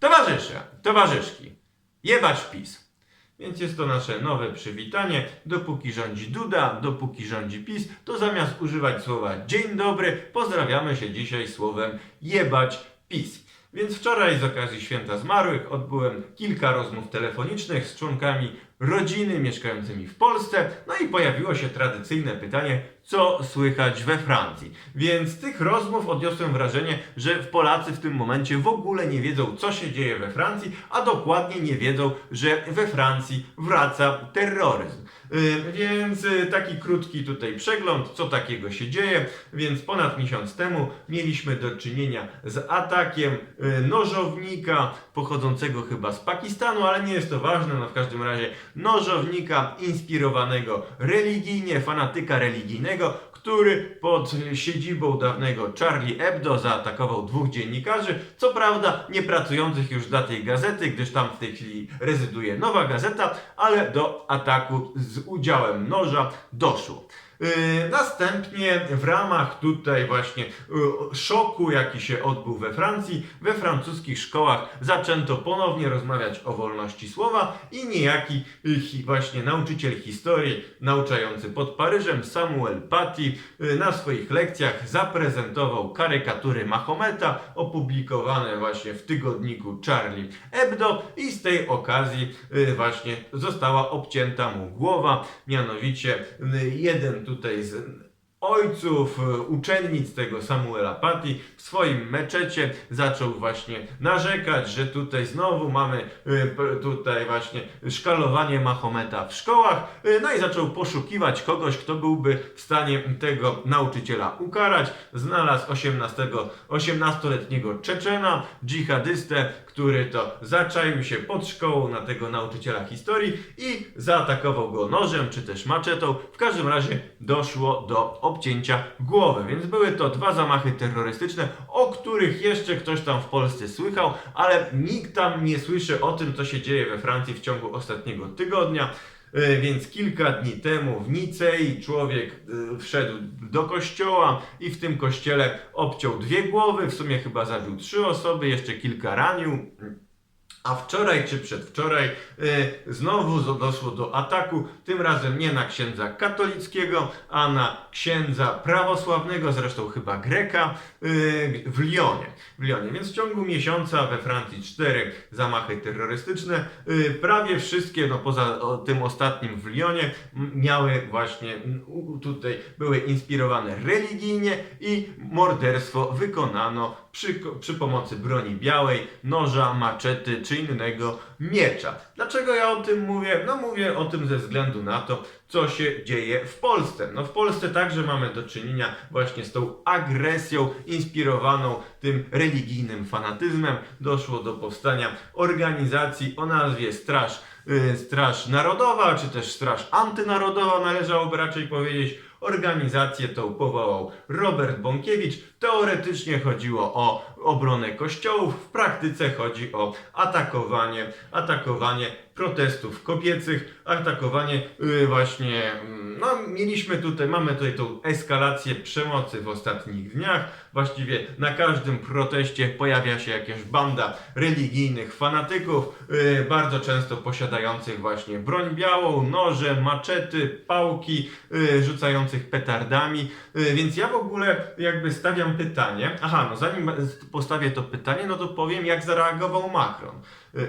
Towarzysze, towarzyszki, jebać PiS. Więc jest to nasze nowe przywitanie. Dopóki rządzi Duda, dopóki rządzi PiS, to zamiast używać słowa dzień dobry, pozdrawiamy się dzisiaj słowem jebać PiS. Więc wczoraj z okazji Święta Zmarłych odbyłem kilka rozmów telefonicznych z członkami rodziny mieszkającymi w Polsce. No i pojawiło się tradycyjne pytanie, co słychać we Francji. Więc z tych rozmów odniosłem wrażenie, że Polacy w tym momencie w ogóle nie wiedzą, co się dzieje we Francji, a dokładnie nie wiedzą, że we Francji wraca terroryzm. Yy, Więc yy, taki krótki tutaj przegląd, co takiego się dzieje. Więc ponad miesiąc temu mieliśmy do czynienia z atakiem yy, nożownika pochodzącego chyba z Pakistanu, ale nie jest to ważne, no w każdym razie nożownika inspirowanego religijnie, fanatyka religijnego, który pod siedzibą dawnego Charlie Hebdo zaatakował dwóch dziennikarzy, co prawda nie pracujących już dla tej gazety, gdyż tam w tej chwili rezyduje nowa gazeta, ale do ataku z udziałem noża doszło. Yy, Następnie w ramach tutaj właśnie yy, szoku, jaki się odbył we Francji, we francuskich szkołach zaczęto ponownie rozmawiać o wolności słowa i niejaki hi- właśnie nauczyciel historii nauczający pod Paryżem Samuel Paty na swoich lekcjach zaprezentował karykatury Mahometa opublikowane właśnie w tygodniku Charlie Hebdo i z tej okazji właśnie została obcięta mu głowa, mianowicie jeden tutaj z ojców, y, uczennic tego Samuela Paty w swoim meczecie zaczął właśnie narzekać, że tutaj znowu mamy p- tutaj właśnie szkalowanie Mahometa w szkołach, y, no i zaczął poszukiwać kogoś, kto byłby w stanie tego nauczyciela ukarać. Znalazł 18, 18-letniego Czeczena, dżihadystę, który to zaczaił się pod szkołą na tego nauczyciela historii i zaatakował go nożem czy też maczetą. W każdym razie doszło do obcięcia głowy, więc były to dwa zamachy terrorystyczne, o których jeszcze ktoś tam w Polsce słychał, ale nikt tam nie słyszy o tym, co się dzieje we Francji w ciągu ostatniego tygodnia. E, Więc kilka dni temu w Nicei człowiek e, wszedł do kościoła i w tym kościele obciął dwie głowy, w sumie chyba zabił trzy osoby, jeszcze kilka ranił. A wczoraj czy przedwczoraj y, znowu doszło do ataku, tym razem nie na księdza katolickiego, a na księdza prawosławnego, zresztą chyba Greka, y, w Lyonie. w Lyonie. Więc w ciągu miesiąca we Francji cztery zamachy terrorystyczne, y, prawie wszystkie, no poza o, tym ostatnim w Lyonie, miały właśnie, tutaj były inspirowane religijnie i morderstwo wykonano przy, przy pomocy broni białej, noża, maczety czy innego miecza. Dlaczego ja o tym mówię? No mówię o tym ze względu na to, co się dzieje w Polsce. No w Polsce także mamy do czynienia właśnie z tą agresją inspirowaną tym religijnym fanatyzmem. Doszło do powstania organizacji o nazwie Straż, y, Straż Narodowa, czy też Straż Antynarodowa należałoby raczej powiedzieć. Organizację tą powołał Robert Bąkiewicz. Teoretycznie chodziło o obronę kościołów, w praktyce chodzi o atakowanie, atakowanie protestów kobiecych, atakowanie yy, właśnie, mm, no mieliśmy tutaj, mamy tutaj tą eskalację przemocy w ostatnich dniach. Właściwie na każdym proteście pojawia się jakaś banda religijnych fanatyków, yy, bardzo często posiadających właśnie broń białą, noże, maczety, pałki, yy, rzucających petardami. Yy, Więc ja w ogóle jakby stawiam pytanie, aha, no zanim postawię to pytanie, no to powiem jak zareagował Macron.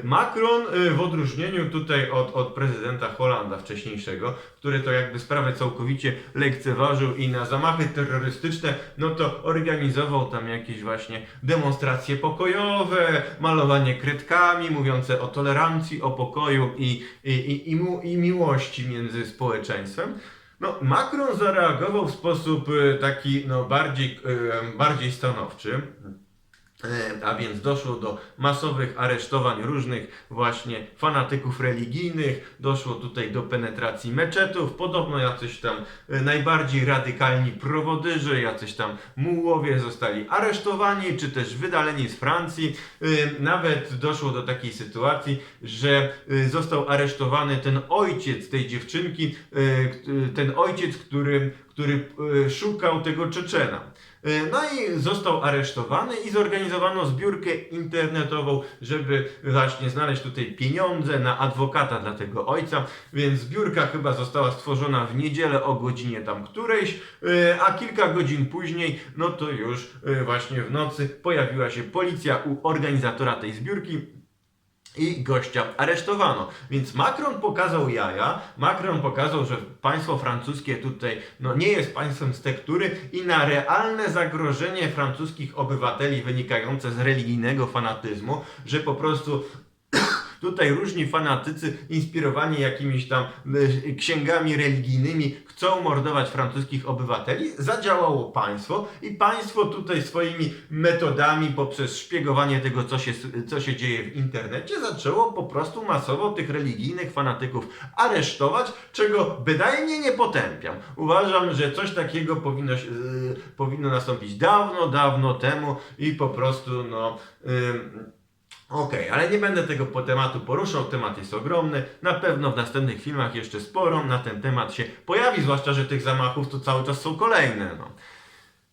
Macron y, w odróżnieniu tutaj od, od prezydenta Holanda wcześniejszego, który to jakby sprawę całkowicie lekceważył i na zamachy terrorystyczne, no to organizował tam jakieś właśnie demonstracje pokojowe, malowanie kredkami mówiące o tolerancji, o pokoju i, i, i, i, mu, i miłości między społeczeństwem. No, Macron zareagował w sposób y, taki no, bardziej, y, bardziej stanowczy. E, A więc doszło do masowych aresztowań różnych właśnie fanatyków religijnych, doszło tutaj do penetracji meczetów, podobno jacyś tam e, najbardziej radykalni prowodyrzy, jacyś tam mułowie zostali aresztowani, czy też wydaleni z Francji. E, Nawet doszło do takiej sytuacji, że został aresztowany ten ojciec tej dziewczynki, ten ojciec, który, który e, szukał tego Czeczena. E, No i został aresztowany i zorganizowano zbiórkę internetową, żeby właśnie znaleźć tutaj pieniądze na adwokata dla tego ojca, więc zbiórka chyba została stworzona w niedzielę o godzinie tam którejś, e, a kilka godzin później, no to już właśnie w nocy pojawiła się policja u organizatora tej zbiórki, i gościa aresztowano. Więc Macron pokazał jaja, Macron pokazał, że państwo francuskie tutaj no, nie jest państwem z tektury i na realne zagrożenie francuskich obywateli wynikające z religijnego fanatyzmu, że po prostu tutaj różni fanatycy inspirowani jakimiś tam y, księgami religijnymi chcą mordować francuskich obywateli, zadziałało państwo i państwo tutaj swoimi metodami poprzez szpiegowanie tego, co się, co się dzieje w internecie, zaczęło po prostu masowo tych religijnych fanatyków aresztować, czego bynajmniej nie potępiam. Uważam, że coś takiego powinno, się- y, powinno nastąpić dawno, dawno temu i po prostu no... ym, Okej, ale nie będę tego po tematu poruszał, temat jest ogromny. Na pewno w następnych filmach jeszcze sporo na ten temat się pojawi, zwłaszcza, że tych zamachów to cały czas są kolejne. No.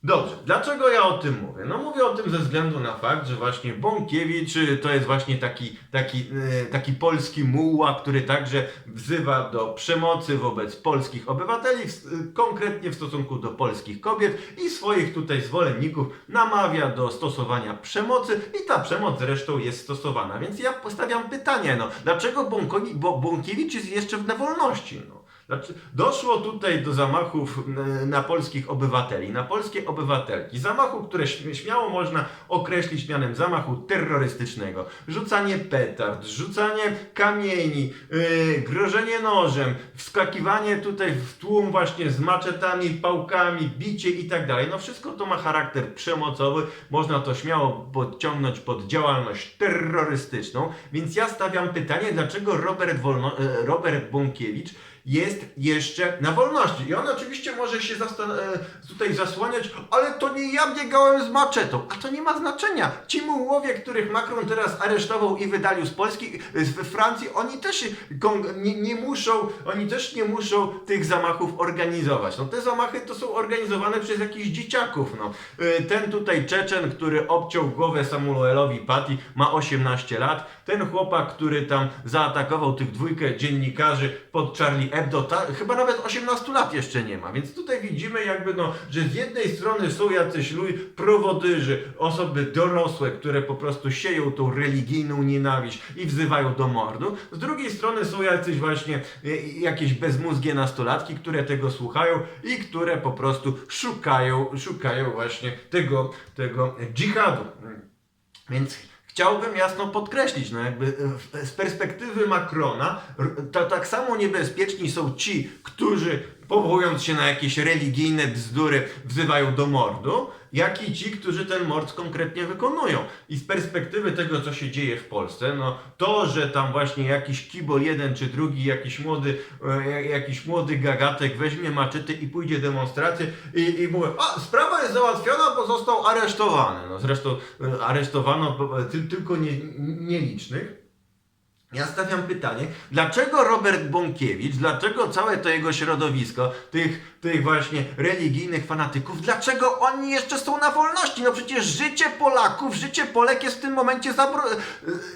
Dobrze, dlaczego ja o tym mówię? No mówię o tym ze względu na fakt, że właśnie Bąkiewicz y, to jest właśnie taki, taki, y, taki polski muła, który także wzywa do przemocy wobec polskich obywateli, y, konkretnie w stosunku do polskich kobiet i swoich tutaj zwolenników namawia do stosowania przemocy i ta przemoc zresztą jest stosowana. Więc ja postawiam pytanie, no, dlaczego bo Bąkiewicz jest jeszcze w wolności? No? Znaczy, doszło tutaj do zamachów na polskich obywateli, na polskie obywatelki. Zamachu, które śm- śmiało można określić mianem zamachu terrorystycznego. Rzucanie petard, rzucanie kamieni, yy, grożenie nożem, wskakiwanie tutaj w tłum właśnie z maczetami, pałkami, bicie i tak dalej. No wszystko to ma charakter przemocowy. Można to śmiało podciągnąć pod działalność terrorystyczną. Więc ja stawiam pytanie, dlaczego Robert, Wolno, e, Robert Bąkiewicz jest jeszcze na wolności. I on oczywiście może się e, tutaj zasłaniać, ale to nie ja biegałem z maczetą. A to nie ma znaczenia. Ci mułowie, których Macron teraz aresztował i wydalił z Polski, e, z Francji, oni też nie, nie muszą, oni też nie muszą tych zamachów organizować. No te zamachy to są organizowane przez jakichś dzieciaków. No. E, Ten tutaj Czeczen, który obciął głowę Samuelowi Patti, ma 18 lat. Ten chłopak, który tam zaatakował tych dwójkę dziennikarzy pod Charlie Hebdo, ta, chyba nawet 18 lat jeszcze nie ma. Więc tutaj widzimy jakby no, że z jednej strony są jacyś ludzie, prowodyży, osoby dorosłe, które po prostu sieją tą religijną nienawiść i wzywają do mordu. Z drugiej strony są jacyś właśnie e, jakieś bezmózgie nastolatki, które tego słuchają i które po prostu szukają, szukają właśnie tego, tego dżihadu. Więc chciałbym jasno podkreślić, no jakby e, z perspektywy Macrona, to tak samo niebezpieczni są ci, którzy powołując się na jakieś religijne bzdury wzywają do mordu, jak i ci, którzy ten mord konkretnie wykonują. I z perspektywy tego, co się dzieje w Polsce, no to, że tam właśnie jakiś kibol jeden czy drugi, jakiś młody, e, jakiś młody gagatek weźmie maczety i pójdzie demonstrację i, i mówi, a sprawa jest załatwiona, bo został aresztowany. No zresztą e, aresztowano ty, tylko nie, nielicznych. Ja stawiam pytanie, dlaczego Robert Bąkiewicz, dlaczego całe to jego środowisko, tych, tych właśnie religijnych fanatyków, dlaczego oni jeszcze są na wolności? No przecież życie Polaków, życie Polek jest w tym momencie e,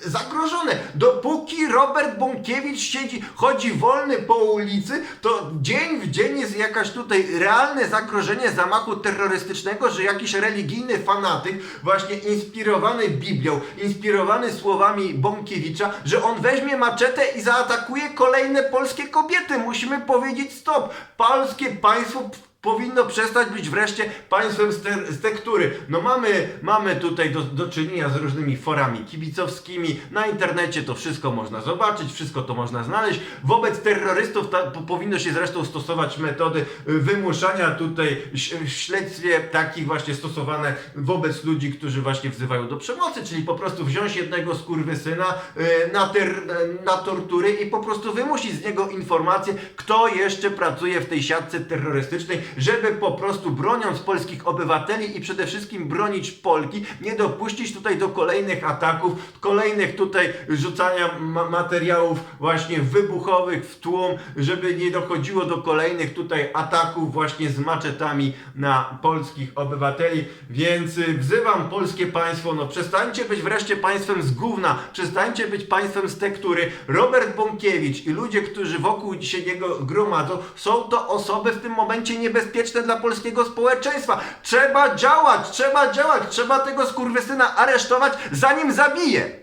zagrożone. Dopóki Robert Bąkiewicz siedzi, chodzi wolny po ulicy, to dzień w dzień jest jakaś tutaj realne zagrożenie zamachu terrorystycznego, że jakiś religijny fanatyk, właśnie inspirowany Biblią, inspirowany słowami Bąkiewicza, że on weźmie maczetę i zaatakuje kolejne polskie kobiety. Musimy powiedzieć stop. Polskie państwo powinno przestać być wreszcie państwem z, te, z tektury. No mamy, mamy tutaj do, do czynienia z różnymi forami kibicowskimi. Na internecie to wszystko można zobaczyć, wszystko to można znaleźć. Wobec terrorystów ta, po, powinno się zresztą stosować metody y, wymuszania tutaj w śledztwie takich właśnie stosowane wobec ludzi, którzy właśnie wzywają do przemocy, czyli po prostu wziąć jednego skurwysyna y, na, ter, na tortury i po prostu wymusić z niego informację, kto jeszcze pracuje w tej siatce terrorystycznej żeby po prostu broniąc polskich obywateli i przede wszystkim bronić Polki, nie dopuścić tutaj do kolejnych ataków, kolejnych tutaj rzucania ma materiałów właśnie wybuchowych w tłum, żeby nie dochodziło do kolejnych tutaj ataków właśnie z maczetami na polskich obywateli, więc y, wzywam polskie państwo, no przestańcie być wreszcie państwem z gówna, przestańcie być państwem z tektury. Robert Bąkiewicz i ludzie, którzy wokół się niego gromadzą, są to osoby w tym momencie niebezpieczne dla polskiego społeczeństwa. Trzeba działać, trzeba działać, trzeba tego skurwysyna aresztować, zanim zabije.